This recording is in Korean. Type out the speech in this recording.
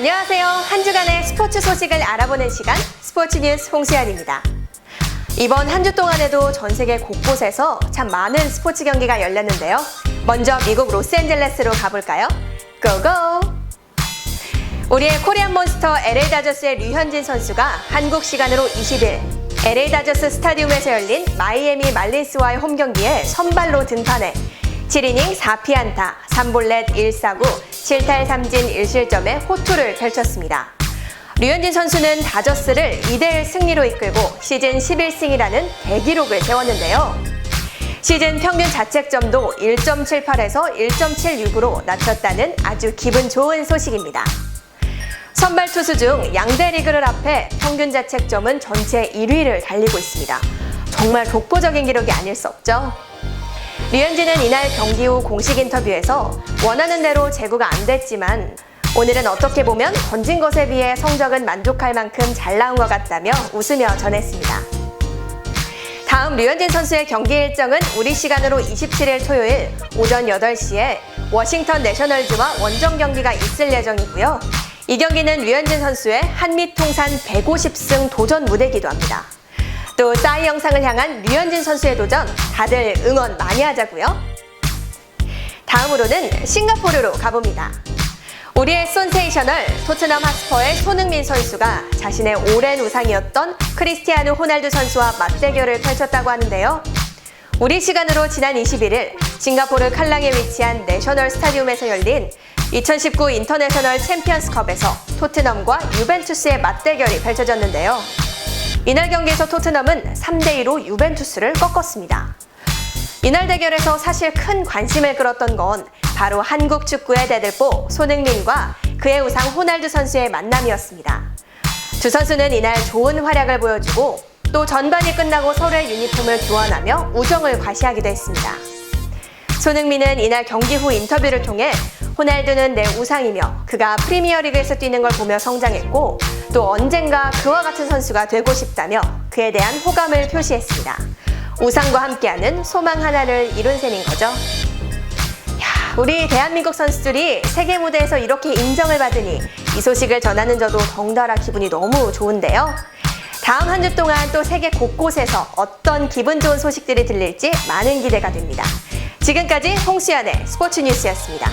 안녕하세요. 한 주간의 스포츠 소식을 알아보는 시간 스포츠 뉴스 홍수연입니다. 이번 한 주 동안에도 전 세계 곳곳에서 참 많은 스포츠 경기가 열렸는데요. 먼저 미국 로스앤젤레스로 가볼까요? 고고! 우리의 코리안 몬스터 LA 다저스의 류현진 선수가 한국 시간으로 20일 LA 다저스 스타디움에서 열린 마이애미 말린스와의 홈 경기에 선발로 등판해 7이닝 4피안타, 3볼넷 1사구, 7탈 3진 1실점의 호투를 펼쳤습니다. 류현진 선수는 다저스를 2대1 승리로 이끌고 시즌 11승이라는 대기록을 세웠는데요. 시즌 평균 자책점도 1.78에서 1.76으로 낮췄다는 아주 기분 좋은 소식입니다. 선발 투수 중 양대 리그를 앞에 평균 자책점은 전체 1위를 달리고 있습니다. 정말 독보적인 기록이 아닐 수 없죠. 류현진은 이날 경기 후 공식 인터뷰에서 원하는 대로 제구가 안 됐지만 오늘은 어떻게 보면 던진 것에 비해 성적은 만족할 만큼 잘 나온 것 같다며 웃으며 전했습니다. 다음 류현진 선수의 경기 일정은 우리 시간으로 27일 토요일 오전 8시에 워싱턴 내셔널즈와 원정 경기가 있을 예정이고요. 이 경기는 류현진 선수의 한미 통산 150승 도전 무대이기도 합니다. 또 싸이 영상을 향한 류현진 선수의 도전 다들 응원 많이 하자고요. 다음으로는 싱가포르로 가봅니다. 우리의 센세이셔널 토트넘 하스퍼의 손흥민 선수가 자신의 오랜 우상이었던 크리스티아누 호날두 선수와 맞대결을 펼쳤다고 하는데요. 우리 시간으로 지난 21일 싱가포르 칼랑에 위치한 내셔널 스타디움에서 열린 2019 인터내셔널 챔피언스컵에서 토트넘과 유벤투스의 맞대결이 펼쳐졌는데요. 이날 경기에서 토트넘은 3대2로 유벤투스를 꺾었습니다. 이날 대결에서 사실 큰 관심을 끌었던 건 바로 한국 축구의 대들보 손흥민과 그의 우상 호날두 선수의 만남이었습니다. 두 선수는 이날 좋은 활약을 보여주고 또 전반이 끝나고 서로의 유니폼을 교환하며 우정을 과시하기도 했습니다. 손흥민은 이날 경기 후 인터뷰를 통해 호날두는 내 우상이며 그가 프리미어리그에서 뛰는 걸 보며 성장했고 또 언젠가 그와 같은 선수가 되고 싶다며 그에 대한 호감을 표시했습니다. 우상과 함께하는 소망 하나를 이룬 셈인 거죠. 야, 우리 대한민국 선수들이 세계 무대에서 이렇게 인정을 받으니 이 소식을 전하는 저도 덩달아 기분이 너무 좋은데요. 다음 한 주 동안 또 세계 곳곳에서 어떤 기분 좋은 소식들이 들릴지 많은 기대가 됩니다. 지금까지 홍수연의 스포츠 뉴스였습니다.